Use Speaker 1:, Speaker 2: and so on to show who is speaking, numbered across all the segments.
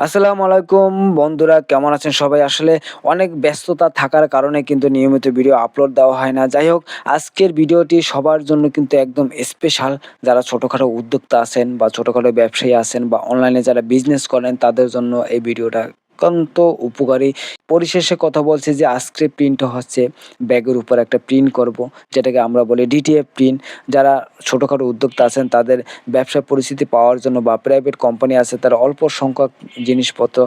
Speaker 1: আসসালামু আলাইকুম। বন্ধুরা, কেমন আছেন সবাই? আসলে অনেক ব্যস্ততা থাকার কারণে কিন্তু নিয়মিত ভিডিও আপলোড দেওয়া হয় না। যাই হোক, আজকের ভিডিওটি সবার জন্য কিন্তু একদম স্পেশাল যারা ছোটোখাটো উদ্যোক্তা আছেন বা ছোটোখাটো ব্যবসায়ী আছেন বা অনলাইনে যারা বিজনেস করেন, তাদের জন্য এই ভিডিওটা অত্যন্ত উপকারী। পরিশেষে কথা বলছি যে আজকে প্রিন্ট হচ্ছে ব্যাগের উপর একটা প্রিন্ট করব, যেটাকে আমরা বলি ডিটিএফ প্রিন্ট যারা ছোটোখাটো উদ্যোক্তা আছেন, তাদের ব্যবসা পরিস্থিতি পাওয়ার জন্য বা প্রাইভেট কোম্পানি আছে, তারা অল্প সংখ্যক জিনিসপত্র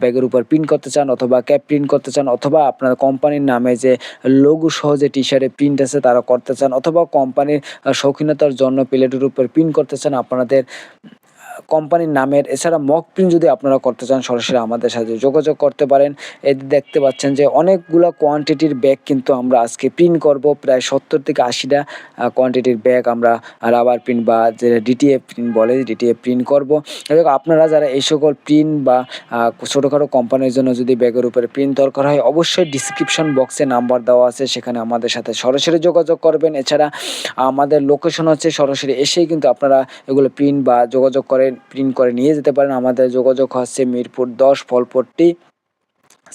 Speaker 1: ব্যাগের উপর প্রিন্ট করতে চান অথবা ক্যাপ প্রিন্ট করতে চান, অথবা আপনার কোম্পানির নামে যে লঘু সহ যে টি শার্টে প্রিন্ট আছে, তারা করতে চান, অথবা কোম্পানির শৌখিনতার জন্য প্লেটের উপর প্রিন্ট করতে চান, আপনাদের কোম্পানির নামের এছাড়া মক প্রিন্ট যদি আপনারা করতে চান, সরাসরি আমাদের সাথে যোগাযোগ করতে পারেন। এতে দেখতে পাচ্ছেন যে অনেকগুলো কোয়ান্টিটির ব্যাগ কিন্তু আমরা আজকে প্রিন্ট করব। প্রায় সত্তর থেকে আশিটা কোয়ান্টিটির ব্যাগ আমরা রাবার প্রিন্ট বা যে ডিটিএফ প্রিন্ট বলে ডিটিএফ প্রিন্ট করব। এবং আপনারা যারা এই সকল প্রিন্ট বা ছোটোখাটো কোম্পানির জন্য যদি ব্যাগের উপরে প্রিন্ট দরকার হয়, অবশ্যই ডিসক্রিপশন বক্সে নাম্বার দেওয়া আছে, সেখানে আমাদের সাথে সরাসরি যোগাযোগ করবেন। এছাড়া আমাদের লোকেশন হচ্ছে সরাসরি এসেই কিন্তু আপনারা এগুলো প্রিন্ট বা যোগাযোগ করে প্রিন্ট করে নিয়ে যেতে পারেন। আমাদের যোগাযোগ হচ্ছে মিরপুর দশ, ফলপট্টি।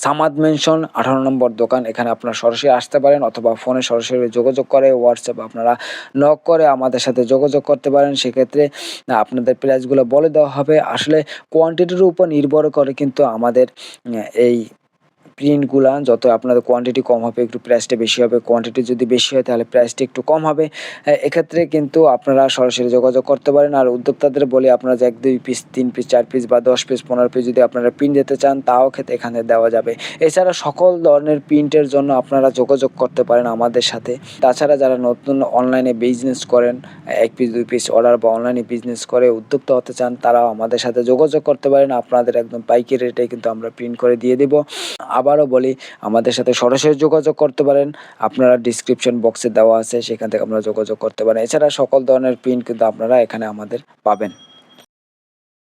Speaker 1: সামাদ মেনশন আঠারো নম্বর দোকান। এখানে আপনারা সরাসরি আসতে পারেন অথবা ফোনে সরাসরি যোগাযোগ করে হোয়াটসঅ্যাপ আপনারা নক করে আমাদের সাথে যোগাযোগ করতে পারেন। সেক্ষেত্রে আপনাদের প্রাইসগুলো বলে দেওয়া হবে। আসলে কোয়ান্টিটির উপর নির্ভর করে কিন্তু আমাদের এই প্রিন্টগুলা যত আপনাদের কোয়ান্টিটি কম হবে, একটু প্রাইসটা বেশি হবে কোয়ান্টিটি যদি বেশি হয়, তাহলে প্রাইসটা একটু কম হবে। এক্ষেত্রে কিন্তু আপনারা সরাসরি যোগাযোগ করতে পারেন, আর উদ্যোক্তাদের বলি আপনারা যে এক, দুই পিস তিন পিস চার পিস বা দশ পিস পনেরো পিস যদি আপনারা প্রিন্ট দিতে চান, তাও ক্ষেত্রে এখানে দেওয়া যাবে। এছাড়া সকল ধরনের প্রিন্টের জন্য আপনারা যোগাযোগ করতে পারেন আমাদের সাথে। তাছাড়া যারা নতুন অনলাইনে বিজনেস করেন, এক পিস দুই পিস অর্ডার বা অনলাইনে বিজনেস করে উদ্যোক্তা হতে চান, তারাও আমাদের সাথে যোগাযোগ করতে পারেন। আপনাদের একদম পাইকারি রেটে কিন্তু আমরা প্রিন্ট করে দিয়ে দেব। আবারও বলি, আমাদের সাথে সরাসরি যোগাযোগ করতে পারেন। আপনারা ডিসক্রিপশন বক্সে দেওয়া আছে, সেখান থেকে আপনারা যোগাযোগ করতে পারেন। এছাড়া সকল ধরনের প্রিন্ট কিন্তু আপনারা এখানে আমাদের পাবেন।